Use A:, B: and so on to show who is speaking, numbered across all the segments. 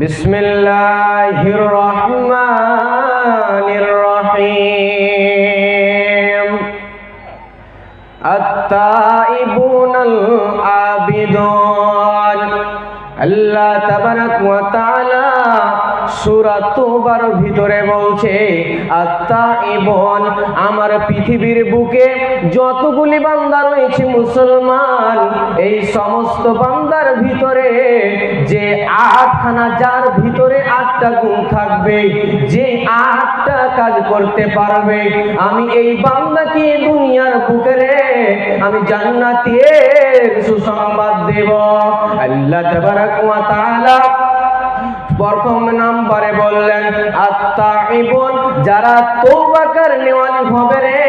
A: بسم الله الرحمن الرحيم التائبون العابدون الله تبارك وتعالى তাআলা সূরা তোবার ভিতরে বলছে, আত্মা ইবন, আমার পৃথিবীর বুকে যতগুলি বান্দা রয়েছে মুসলমান, এই সমস্ত বান্দার ভিতরে যে আটখানা, যার ভিতরে আটটা গুণ থাকবে, যে আটটা কাজ করতে পারবে, আমি এই বান্দাকে দুনিয়ার বুকে রে, আমি জান্নাতের সুসংবাদ দেব। আল্লাহ তাবারাক ওয়া তাআলা প্রথম নাম্বারে বললেন আত্মাইবুন যারা তওবাকার নেওয়ালি হবে রে,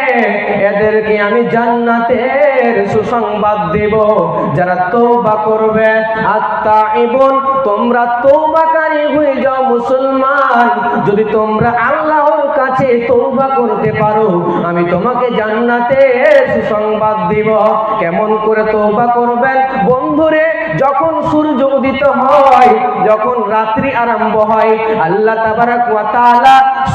A: এদেরকে আমি জান্নাতের সুসংবাদ দেব। যারা তওবা করবে আত্মাইবুন তোমরা তওবাকারী হয়ে যাও মুসলমান। যদি তোমরা আল্লাহর কাছে তওবা করতে পারো, আমি তোমাকে জান্নাতের সুসংবাদ দিব। কেমন করে তওবা করবেন? বন্ধুরে, যখন সূর্য উদিত হয়, যখন রাত্রি আরম্ভ হয়, আল্লাহ তাবারাক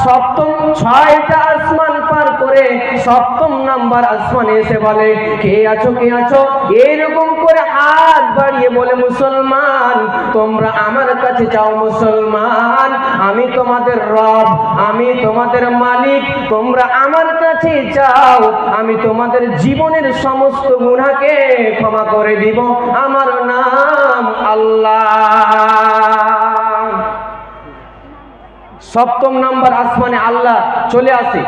A: সপ্তম ছয়টা আসমান পার করে সপ্তম নাম্বার আসমানে এসে বলে, কে আছো কে আছো? এইরকম করে হাত বাড়িয়ে বলে, মুসলমান, তোমরা আমার কাছে চাও, মুসলমান, আমি তোমাদের রব, আমি তোমাদের মালিক, তোমরা আমার কাছে চাও, আমি তোমাদের জীবনের সমস্ত গুণাকে ক্ষমা করে দিব, আমার নাম আল্লাহ। সপ্তম নাম্বার আসমানে আল্লাহ চলে আসে।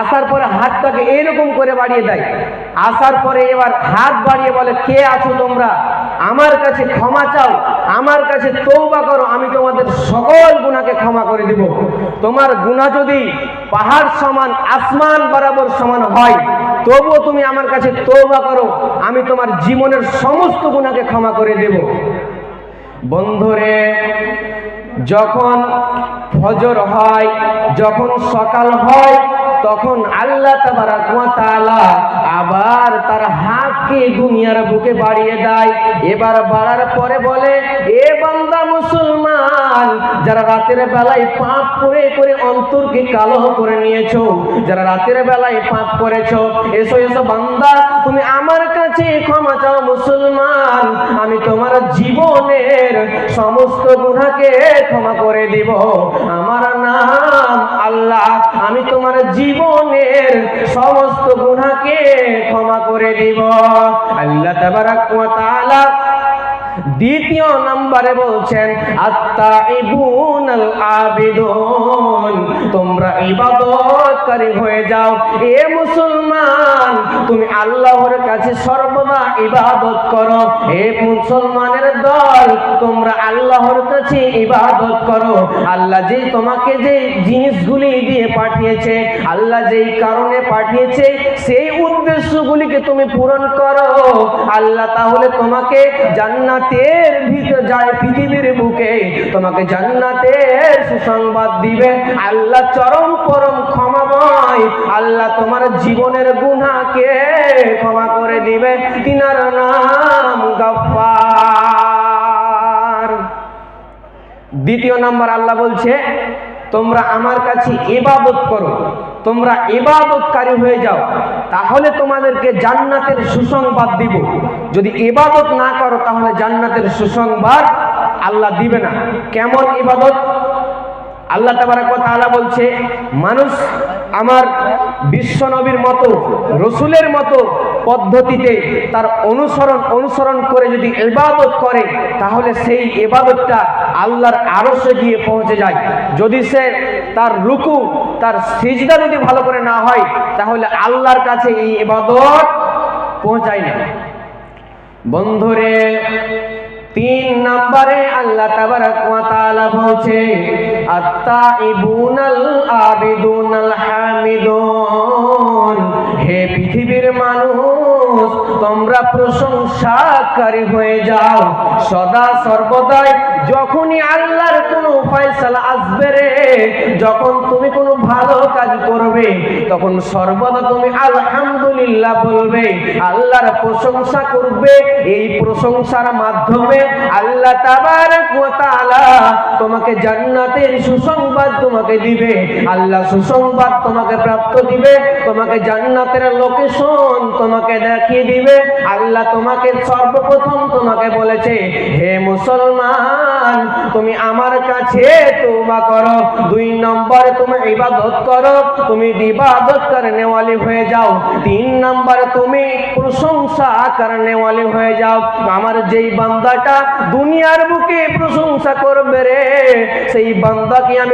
A: আসার পরে হাতটাকে এরকম করে বাড়িয়ে দেয়। আসার পরে এবার হাত বাড়িয়ে বলে, কে আছো তোমরা? আমার কাছে ক্ষমা চাও, আমার কাছে তৌবা করো, আমি তোমাদের সকল গুণাকে ক্ষমা করে দিব। তোমার গুণা যদি পাহাড় সমান, আসমান বরাবর সমান হয়, তবুও তুমি আমার কাছে তৌবা করো, আমি তোমার জীবনের সমস্ত গুণাকে ক্ষমা করে দেব। বন্ধুরে, যখন ফজর হয়, যখন সকাল হয় তখন আল্লাহ আবার তার হাতকে দুনিয়ার বুকে বাড়িয়ে দেয়। এবার বাড়ার পরে বলে, এ বান্দা মুসলমান, যারা রাতের বেলায় পাপ করে করে অন্তরকে কালো করে নিয়েছো, যারা রাতের বেলায় পাপ করেছ, এসো এসো বান্দা, তুমি আমার কাছে ক্ষমা চাও মুসলমান, আমি তোমার জীবনের সমস্ত গুনাহকে ক্ষমা করে দিব। আমার আমি তোমার জীবনের সমস্ত গুণাকে ক্ষমা করে দিব। আল্লাহ তাবারাক দ্বিতীয় নম্বরে বলছেন আত্মা ইবুন আবেদন, তোমরা ইবাদতকারী হয়ে যাও। এ মুসলমান তুমি আল্লাহর কাছে সর্বদা ইবাদত করো। এ মুসলমানের দল, তোমরা আল্লাহর কাছে ইবাদত করো। আল্লাহ যে তোমাকে যে জিনিসগুলি দিয়ে পাঠিয়েছে, আল্লাহ যেই কারণে পাঠিয়েছে, সেই উদ্দেশ্যগুলিকে তুমি পূরণ করো। আল্লাহ তাহলে তোমাকে জান্নাতের যায় পৃথিবীর বুকে, তোমাকে জান্নাতের সুসংবাদ দিবে। আল্লাহ চরম পরম ক্ষমাময়, আল্লাহ তোমার জীবনের গুনাকে ক্ষমা করে দিবে। তিনার নাম গফফার। দ্বিতীয় নাম্বার আল্লাহ বলছে তোমরা আমার কাছে এবাবত করো। তোমরা ইবাদতকারী হয়ে যাও। তাহলে তোমাদেরকে জান্নাতের সুসংবাদ দিব। যদি এবাদত না করো, তাহলে জান্নাতের সুসংবাদ আল্লাহ দিবে না। কেমন ইবাদত আল্লাহ তাবারাক ওয়া তাআলা বলছে, মানুষ আমার বিশ্বনবীর মতো, রসুলের মতো পদ্ধতিতে তার অনুসরণ অনুসরণ করে যদি ইবাদত করে, তাহলে সেই ইবাদতটা আল্লাহর আরও সে গিয়ে পৌঁছে যায়। যদি সে তার রুকু, তার সিজদা যদি ভালো করে না হয়, তাহলে আল্লাহর কাছে এই ইবাদত পৌঁছায় না। বন্ধুরে, তিন নম্বরে আল্লাহ তাবারাক ওয়া তাআলা বলছে, আত্তাইবুনাল আবিদুনাল হামিদুন। হে পৃথিবীর মানুষ তোমরা প্রশংসাকারী হয়ে যাও। সদা সর্বদাই যখনই আল্লাহর কোনো ফয়সালা আসবে রে, যখন তুমি কোনো ভালো কাজ করবে, তখন সর্বদা তুমি আলহামদুলিল্লাহ বলবে, আল্লাহর প্রশংসা করবে। এই প্রশংসার মাধ্যমে আল্লাহ তাআলা তোমাকে জান্নাতের সুসংবাদ তোমাকে দিবে। আল্লাহ সুসংবাদ তোমাকে প্রাপ্ত দিবে, তোমাকে জান্নাতের লোকেশন তোমাকে দেখিয়ে দিবে। আল্লাহ তোমাকে সর্বপ্রথম তোমাকে বলেছে, হে মুসলমান, তুমি আমার কাছে তোবা করো। দুই নম্বরে তুমি ইবাদত করো, তুমি ইবাদত করনে ওয়ালি হয়ে যাও। তিন নম্বরে তুমি প্রশংসা করনে ওয়ালি হয়ে যাও। আমার যেই বান্দাটা দুনিয়ার বুকে প্রশংসা করবে রে, সেই বান্দাকে আমি